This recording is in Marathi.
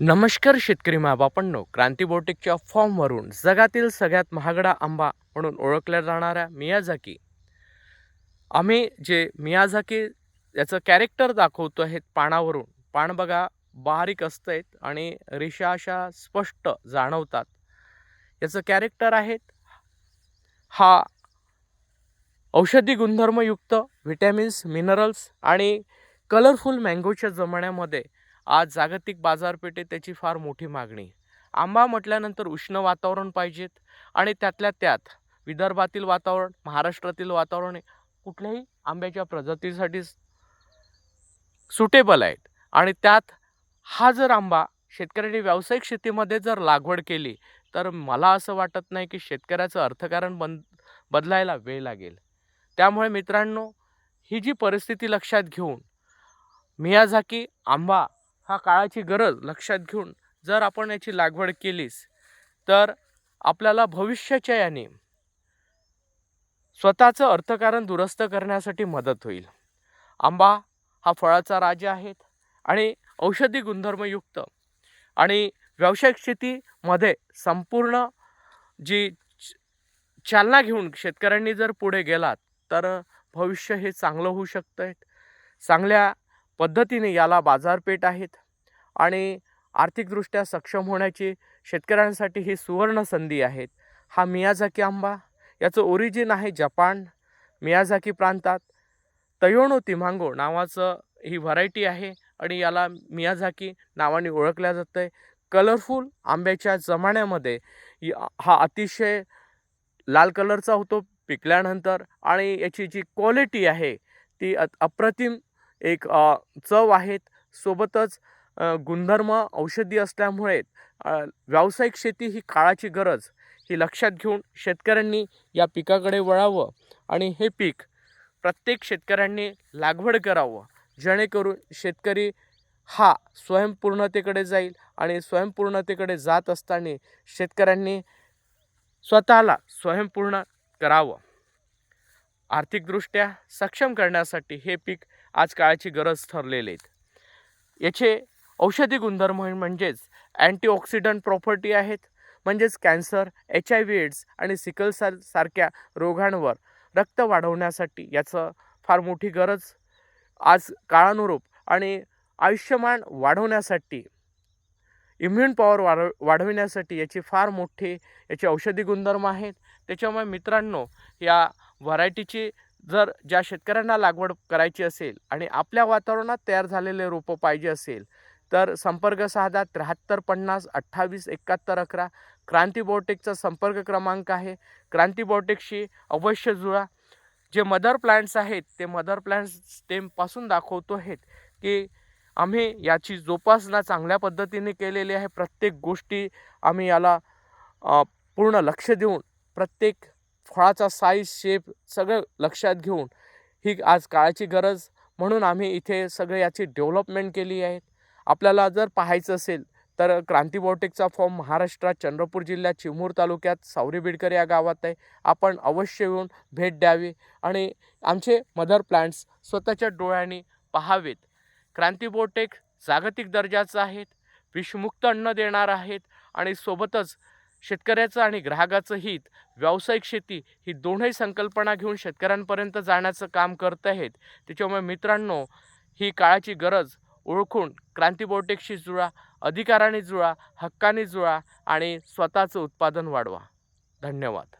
नमस्कार शेतकरी महाबापांनो क्रांती बोटिकच्या फॉर्मवरून जगातील सगळ्यात महागडा आंबा म्हणून ओळखल्या जाणाऱ्या मियाझाकी. आम्ही जे मियाझाकी याचं कॅरेक्टर दाखवतो आहेत पानावरून पान बघा बारीक असतं आणि रेषा अशा स्पष्ट जाणवतात. याचं कॅरेक्टर आहेत हा औषधी गुणधर्मयुक्त व्हिटॅमिन्स मिनरल्स आणि कलरफुल मँगोच्या जमान्यामध्ये आज जागतिक बाजारपेठेत त्याची फार मोठी मागणी. आंबा म्हटल्यानंतर उष्ण वातावरण पाहिजेत आणि त्यातल्या त्यात विदर्भातील वातावरण महाराष्ट्रातील वातावरण कुठल्याही आंब्याच्या प्रजातीसाठी सुटेबल आहेत. आणि त्यात हा जर आंबा शेतकऱ्यांनी व्यावसायिक शेतीमध्ये जर लागवड केली तर मला असं वाटत नाही की शेतकऱ्याचं अर्थकारण बन बदलायला वेळ लागेल. त्यामुळे मित्रांनो ही जी परिस्थिती लक्षात घेऊन मियाझाकी आंबा हा काळाची गरज लक्षात घेऊन जर आपण याची लागवड केलीस तर आपल्याला भविष्याच्या याने स्वतःचं अर्थकारण दुरुस्त करण्यासाठी मदत होईल. आंबा हा फळाचा राजा आहेत आणि औषधी गुणधर्मयुक्त आणि व्यावसायिक शेतीमध्ये संपूर्ण जी चालना घेऊन शेतकऱ्यांनी जर पुढे गेलात तर भविष्य हे चांगलं होऊ शकतं आहे चांगल्या पद्धतीने याला बाजारपेठ आहेत आणि आर्थिकदृष्ट्या सक्षम होण्याची शेतकऱ्यांसाठी ही सुवर्ण संधी आहेत. हा मियाझाकी आंबा याचं ओरिजिन आहे जपान मियाझाकी प्रांतात. तयोणो तिमांगो नावाचं ही व्हरायटी आहे आणि याला मियाझाकी नावाने ओळखल्या जातं आहे कलरफुल आंब्याच्या जमान्यामध्ये हा अतिशय लाल कलरचा होतो पिकल्यानंतर आणि याची जी क्वालिटी आहे ती अप्रतिम एक चव आहेत. सोबतच गुणधर्म औषधी असल्यामुळे व्यावसायिक शेती ही काळाची गरज. ही लक्षात घेऊन शेतकऱ्यांनी या पिकाकडे वळावं आणि हे पीक प्रत्येक शेतकऱ्यांनी लागवड करावं. जेणेकरून शेतकरी हा स्वयंपूर्णतेकडे जाईल आणि स्वयंपूर्णतेकडे जात असताना शेतकऱ्यांनी स्वतःला स्वयंपूर्ण करावं. आर्थिकदृष्ट्या सक्षम करण्यासाठी हे पीक आज काळाची गरज ठरलेले आहेत. याचे औषधी गुणधर्म म्हणजेच अँटीऑक्सिडंट प्रॉपर्टी आहेत. म्हणजेच cancer H I V AIDS आणि सिकल सार सारख्या रोगांवर रक्त वाढवण्यासाठी याचं फार मोठी गरज आज काळानुरूप आणि आयुष्यमान वाढवण्यासाठी इम्युन पॉवर वाढव वाढविण्यासाठी याची फार मोठी याचे औषधी गुणधर्म आहेत. त्याच्यामुळे मित्रांनो या व्हरायटीची जर ज्या शेतकऱ्यांना लागवड करायची असेल आणि आपल्या वातावरणात तयार झालेले रोपं पाहिजे असेल तर संपर्क साधा त्र्याहत्तर पन्नास अठ्ठावीस एकाहत्तर अकरा. क्रांती बॉटिकचा संपर्क क्रमांक आहे. क्रांती बॉटिकशी अवश्य जुळा. जे मदर प्लांट्स आहेत ते मदर प्लांट्स स्टेमपासून दाखवतो आहेत की आम्ही याची जोपासना चांगल्या पद्धतीने केलेली आहे. प्रत्येक गोष्टी आम्ही याला पूर्ण लक्ष देऊन प्रत्येक फळाचा साईज शेप सगळं लक्षात घेऊन ही आज काळाची गरज म्हणून आम्ही इथे सगळे याची डेव्हलपमेंट केली आहे. आपल्याला जर पाहायचं असेल तर क्रांती बॉटेकचा फॉर्म महाराष्ट्रात चंद्रपूर जिल्ह्यात चिमूर तालुक्यात सावरी बिडकर या गावात आहे. आपण अवश्य येऊन भेट द्यावी आणि आमचे मदर प्लांट्स स्वतःच्या डोळ्यांनी पाहावेत. क्रांती बोटेक जागतिक दर्जाचं आहेत. विषमुक्त अन्न देणार आहेत आणि सोबतच शेतकऱ्याचं आणि ग्राहकाचं हित व्यावसायिक शेती ही दोनही संकल्पना घेऊन शेतकऱ्यांपर्यंत जाण्याचं काम करत आहेत. त्याच्यामुळे मित्रांनो ही काळाची गरज ओळखून क्रांतीबोटेकशी जुळा अधिकाराने जुळा हक्काने जुळा आणि स्वतःचं उत्पादन वाढवा. धन्यवाद.